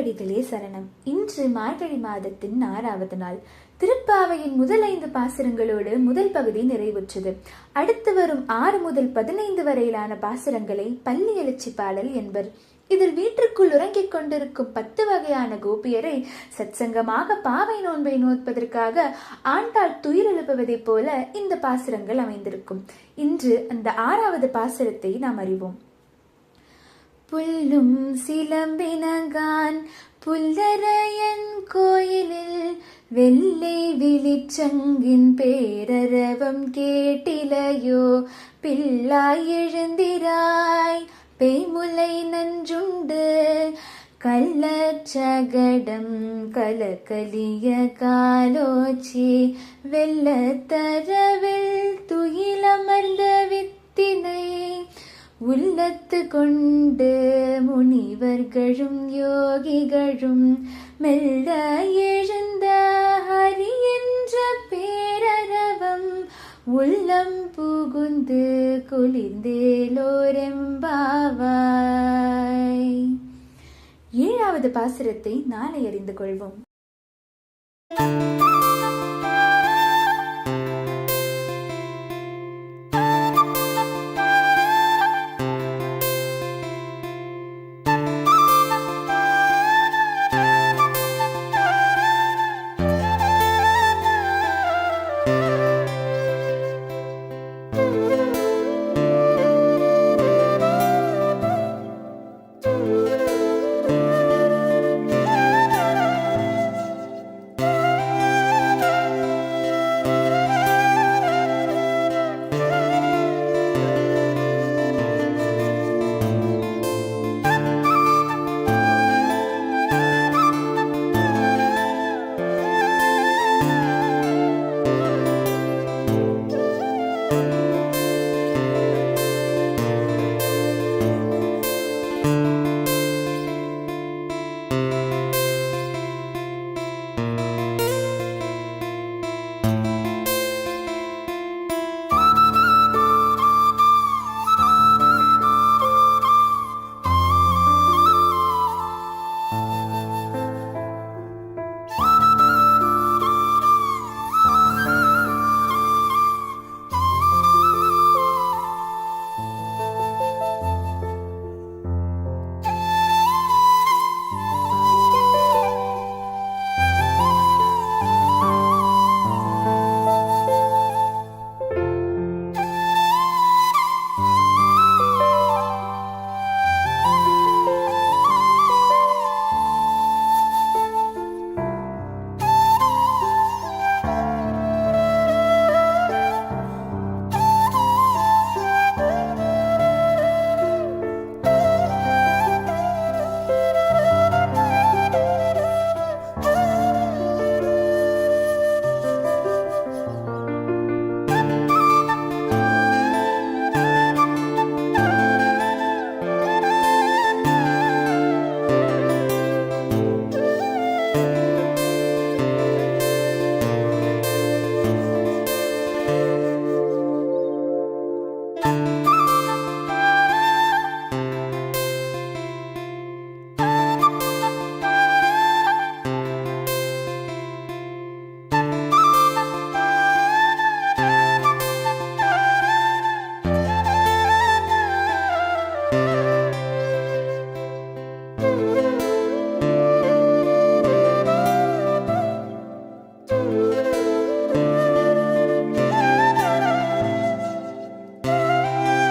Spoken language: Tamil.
திருவடிகளே சரணம். இன்று மார்கழி மாதத்தின் ஆறாவது நாள். திருப்பாவையின் முதல் ஐந்து பாசுரங்களோடு முதல் பகுதி நிறைவுற்றது. அடுத்து வரும் ஆறு முதல் பதினைந்து வரையிலான பாசுரங்களை பள்ளி எழுச்சி பாடல் என்பர். இதில் வீட்டிற்குள் உறங்கிக் கொண்டிருக்கும் பத்து வகையான கோபியரை சத்சங்கமாக பாவை நோன்பை நோற்பதற்காக ஆண்டாள் துயிரெழுப்புவதைப் போல இந்த பாசுரங்கள் அமைந்திருக்கும். இன்று அந்த ஆறாவது பாசுரத்தை நாம் அறிவோம். புல்லும் சிலம்பினகான் புல்லரையன் கோயிலில் வெள்ளை விழிச்சங்கின் பேரரவம் கேட்டிலையோ பிள்ளாய் எழுந்திராய் பேய்முலை நஞ்சுண்டு கள்ளச்சகடம் கலக்கலிய காலோச்சி வெள்ளத்தரவில் உள்ளத்து கொண்டு முனிவர்களும் யோகிகளும் மெல்ல எழுந்த ஹரி என்ற பேரரவம் உள்ளம் புகுந்து குளிர்ந்தேலோரெம்பாவாய். ஏழாவது பாசுரத்தை நாளை அறிந்து கொள்வோம். thank you